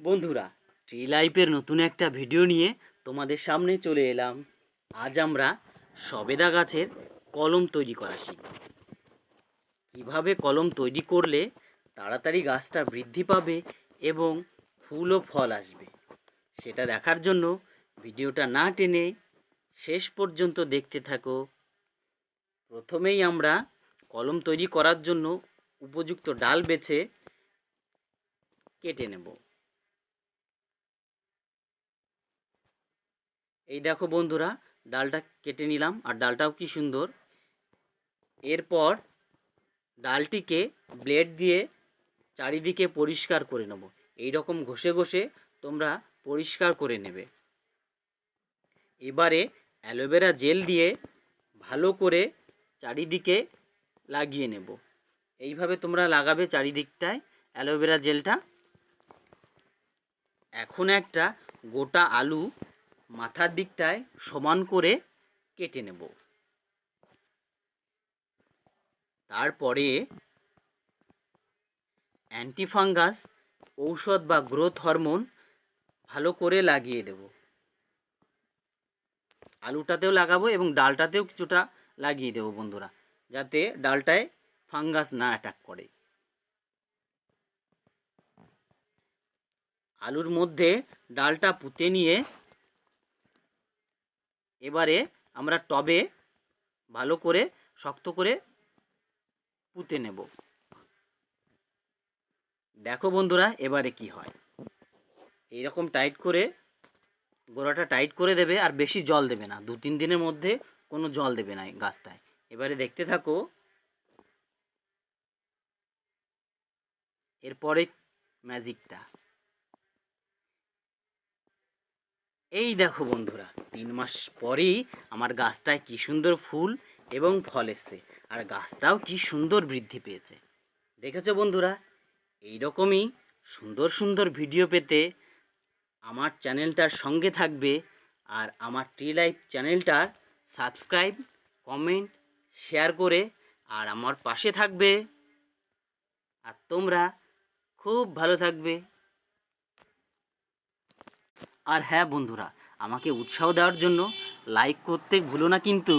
বন্ধুরা ট্রি লাইফের নতুন একটা ভিডিও নিয়ে তোমাদের সামনে চলে এলাম। আজ আমরা সবেদা গাছের কলম তৈরি করা শিখব। কীভাবে কলম তৈরি করলে তাড়াতাড়ি গাছটা বৃদ্ধি পাবে এবং ফুল ও ফল আসবে, সেটা দেখার জন্য ভিডিওটা না টেনে শেষ পর্যন্ত দেখতে থাকো। প্রথমেই আমরা কলম তৈরি করার জন্য উপযুক্ত ডাল বেছে কেটে নেব। এই দেখো বন্ধুরা, ডালটা কেটে নিলাম, আর ডালটাও কি সুন্দর। এরপর ডালটিকে ব্লেড দিয়ে চারিদিকে পরিষ্কার করে নেব। এই রকম ঘষে ঘষে তোমরা পরিষ্কার করে নেবে। এবারে অ্যালোভেরা জেল দিয়ে ভালো করে চারিদিকে লাগিয়ে নেব। এইভাবে তোমরা লাগাবে চারিদিকটায় অ্যালোভেরা জেলটা। এখন একটা গোটা আলু মাথার দিকটায় সমান করে কেটে নেব। তারপরে অ্যান্টিফাঙ্গাস ঔষধ বা গ্রোথ হরমোন ভালো করে লাগিয়ে দেব। আলুটাতেও লাগাবো এবং ডালটাতেও কিছুটা লাগিয়ে দেবো বন্ধুরা, যাতে ডালটায় ফাঙ্গাস না অ্যাটাক করে। আলুর মধ্যে ডালটা পুঁতে নিয়ে এবারে আমরা টবে ভালো করে শক্ত করে পুঁতে নেব। দেখো বন্ধুরা, এবারে কি হয়? এইরকম টাইট করে, গোড়াটা টাইট করে দেবে আর বেশি জল দেবে না। দু তিন দিনের মধ্যে কোনো জল দেবে না গাছটায়। এবারে দেখতে থাকো। এরপরে ম্যাজিকটা এই দেখো বন্ধুরা, তিন মাস পরেই আমার গাছটায় কি সুন্দর ফুল এবং ফল এসছে। আর গাছটাও কি সুন্দর বৃদ্ধি পেয়েছে। দেখেছ বন্ধুরা? এই রকমই সুন্দর সুন্দর ভিডিও পেতে আমার চ্যানেলটার সঙ্গে থাকবে আর আমার ট্রি লাইফ চ্যানেলটার সাবস্ক্রাইব, কমেন্ট, শেয়ার করে আর আমার পাশে থাকবে। আর তোমরা খুব ভালো থাকবে। আর হ্যাঁ বন্ধুরা আমাকে উৎসাহ দেওয়ার জন্য লাইক করতে ভুলো না কিন্তু।